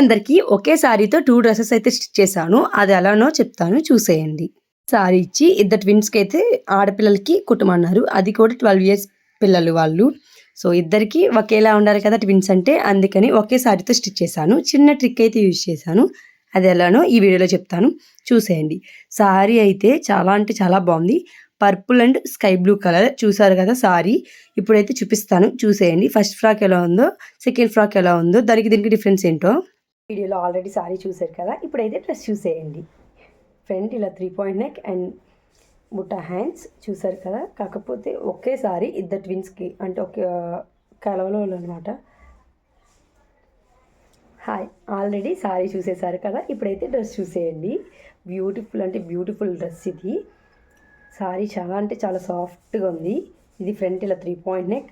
అందరికీ ఒకే సారీతో టూ డ్రెస్సెస్ అయితే స్టిచ్ చేశాను. అది ఎలానో చెప్తాను చూసేయండి. సారీ ఇచ్చి ఇద్దరు ట్విన్స్కి అయితే ఆడపిల్లలకి కుటుంబన్నారు అది కూడా ట్వెల్వ్ ఇయర్స్ పిల్లలు వాళ్ళు. సో ఇద్దరికి ఒకేలా ఉండాలి కదా ట్విన్స్ అంటే అందుకని ఒకే సారీతో స్టిచ్ చేశాను. చిన్న ట్రిక్ అయితే యూజ్ చేశాను. అది ఎలానో ఈ వీడియోలో చెప్తాను. చూసేయండి. సారీ అయితే చాలా అంటే చాలా బాగుంది. Purple and sky blue colour. చూసారు కదా సారీ? ఇప్పుడైతే చూపిస్తాను. చూసేయండి. ఫస్ట్ ఫ్రాక్ ఎలా ఉందో సెకండ్ ఫ్రాక్ ఎలా ఉందో దానికి దీనికి డిఫరెన్స్ ఏంటో. వీడియోలో ఆల్రెడీ సారీ చూసారు కదా ఇప్పుడైతే డ్రెస్ చూసేయండి. ఫ్రంట్ ఇలా త్రీ పాయింట్ నెక్ అండ్ బుట్ట హ్యాండ్స్ చూసారు కదా కాకపోతే ఒకేసారి ఇద్దరు ట్విన్స్కి అంటే ఒక కలవలో అనమాట హాయ్ ఆల్రెడీ సారీ చూసేసారు కదా ఇప్పుడైతే డ్రెస్ చూసేయండి. బ్యూటిఫుల్ అంటే బ్యూటిఫుల్ డ్రెస్ ఇది. సారీ చాలా అంటే చాలా సాఫ్ట్గా ఉంది. ఇది ఫ్రంట్ ఇలా three point neck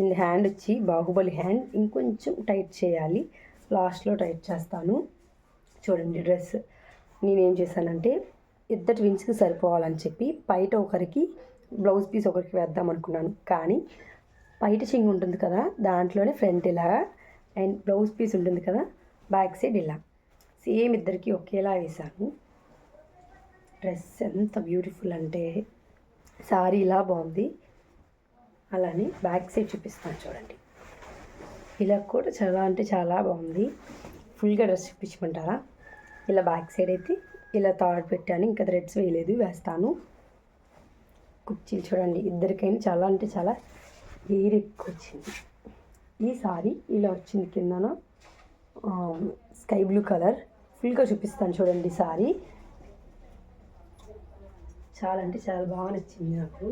and hand వచ్చి బాహుబలి హ్యాండ్ ఇంకొంచెం టైట్ చేయాలి. లాస్ట్లో టైట్ చేస్తాను. చూడండి డ్రెస్. నేనేం చేశానంటే ఇద్దరు ట్విన్స్కి సరిపోవాలని చెప్పి బయట ఒకరికి బ్లౌజ్ పీస్ ఒకరికి వేద్దాం అనుకున్నాను. కానీ బయట చింగ్ ఉంటుంది కదా దాంట్లోనే ఫ్రంట్ ఇలా అండ్ బ్లౌజ్ పీస్ ఉంటుంది కదా బ్యాక్ సైడ్ ఇలా. సేమ్ ఇద్దరికి ఒకేలా వేశాను. డ్రెస్ ఎంత బ్యూటిఫుల్ అంటే సారీ ఇలా బాగుంది. అలానే బ్యాక్ సైడ్ చూపిస్తాను చూడండి. ఇలా కూడా చాలా అంటే చాలా బాగుంది. ఫుల్గా డ్రెస్ చూపించమంటారా? ఇలా బ్యాక్ సైడ్ అయితే ఇలా థాట్ పెట్టాను ఇంకా థ్రెడ్స్ వేయలేదు వేస్తాను. కుర్చీలు చూడండి ఇద్దరికైనా చాలా అంటే చాలా ఎయిర్ ఎక్కువ వచ్చింది ఈ సారీ ఇలా వచ్చింది కిందన స్కై బ్లూ కలర్. ఫుల్గా చూపిస్తాను చూడండి సారీ. చాలా అంటే చాలా బాగా నచ్చింది నాకు.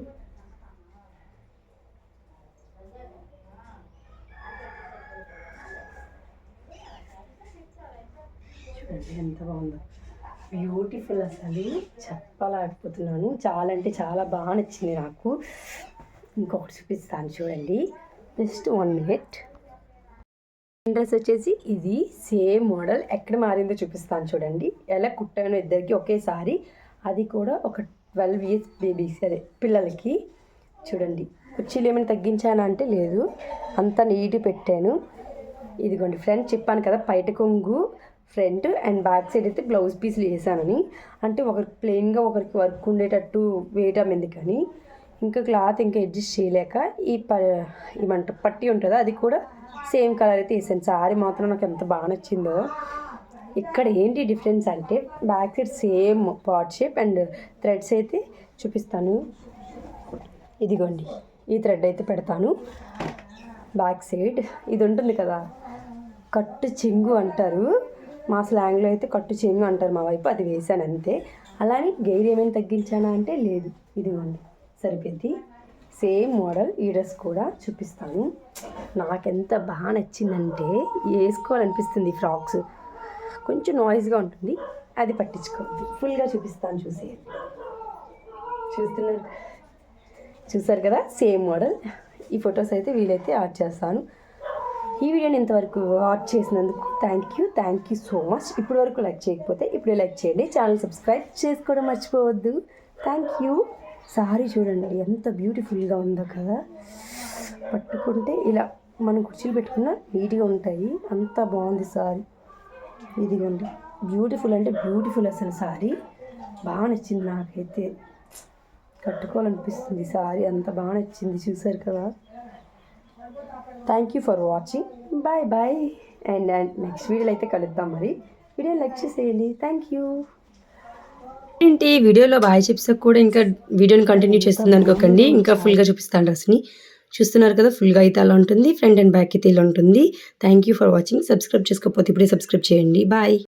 చూడండి ఎంత బాగుందో. బ్యూటిఫుల్ అసలు. చెప్పలేకపోతున్నాను చాలా అంటే చాలా బాగా నచ్చింది నాకు. ఇంకొకటి చూపిస్తాను చూడండి. జస్ట్ వన్ మినిట్ డ్రెస్ వచ్చేసి ఇది సేమ్ మోడల్ ఎక్కడ మారిందో చూపిస్తాను చూడండి. ఎలా కుట్టాను ఇద్దరికి ఒకేసారి. అది కూడా ఒక ట్వెల్వ్ ఇయర్స్ బేబీస్ అదే పిల్లలకి. చూడండి. కుర్చీలు ఏమైనా తగ్గించానా అంటే లేదు. అంతా నీట్ పెట్టాను. ఇదిగోండి. ఫ్రెండ్ చెప్పాను కదా బయట కొంగు. ఫ్రంట్ అండ్ బ్యాక్ సైడ్ అయితే బ్లౌజ్ పీస్లు వేసానని అంటే ఒకరికి ప్లెయిన్గా ఒకరికి వర్క్ ఉండేటట్టు వేయటం ఎందుకని ఇంకా క్లాత్ ఇంకా అడ్జస్ట్ చేయలేక ఈ ప ఏమంట పట్టి ఉంటుందో అది కూడా సేమ్ కలర్ అయితే వేసాను. సారీ మాత్రం నాకు ఎంత బాగా నచ్చిందో. ఇక్కడ ఏంటి డిఫరెన్స్ అంటే back side same pot shape and threads అయితే చూపిస్తాను. ఇదిగోండి ఈ థ్రెడ్ అయితే పెడతాను. బ్యాక్ సైడ్ ఇది ఉంటుంది కదా కట్టు చెంగు అంటారు. మా స్లాంగ్లో అయితే కట్టు చేంగు అంటారు మా వైపు అది వేసాను అంతే. అలానే గైర్ ఏమైనా తగ్గించానా అంటే లేదు. ఇదిగోండి సరిపోద్ది సేమ్ మోడల్ ఈ డ్రెస్ కూడా చూపిస్తాను. నాకెంత బాగా నచ్చిందంటే వేసుకోవాలనిపిస్తుంది ఫ్రాక్స్. కొంచెం నాయిస్గా ఉంటుంది అది పట్టించుకోవద్దు. ఫుల్గా చూపిస్తాను చూసి చూస్తున్నారు చూసారు కదా? Same model. ఈ ఫొటోస్ అయితే వీలైతే యాడ్ చేస్తాను. ఈ వీడియోని ఇంతవరకు వాచ్ చేసినందుకు thank you thank you so much ఇప్పటి వరకు లైక్ చేయకపోతే ఇప్పుడే లైక్ చేయండి. ఛానల్ సబ్స్క్రైబ్ చేసుకోవడం మర్చిపోవద్దు. థ్యాంక్ యూ సారీ చూడండి ఎంత బ్యూటిఫుల్గా ఉందో కదా. పట్టుకుంటే ఇలా మనం కుర్చీలు పెట్టుకున్న నీట్గా ఉంటాయి. అంత బాగుంది సారీ. ఇదిగోండి బ్యూటిఫుల్ అంటే బ్యూటిఫుల్ అసలు సారీ. బాగా నచ్చింది నాకైతే. కట్టుకోవాలనిపిస్తుంది సారీ. అంత బాగా నచ్చింది చూసారు కదా. Thank you for watching bye bye and and next వీడియోలో అయితే కలుద్దాం మరి. వీడియో లైక్ చేసేయండి. థ్యాంక్ యూ ఏంటి? వీడియోలో బాయ్ చిప్స్ కూడా ఇంకా వీడియోని కంటిన్యూ చేస్తుంది అనుకోకండి. ఇంకా ఫుల్గా చూపిస్తాను డ్రెస్ని చూస్తున్నారు కదా ఫుల్గా అయితే అలా ఉంటుంది. ఫ్రంట్ అండ్ బ్యాక్ అయితే ఇలా ఉంటుంది. Thank you for watching subscribe చేసుకోకపోతే ఇప్పుడే సబ్స్క్రైబ్ చేయండి. బాయ్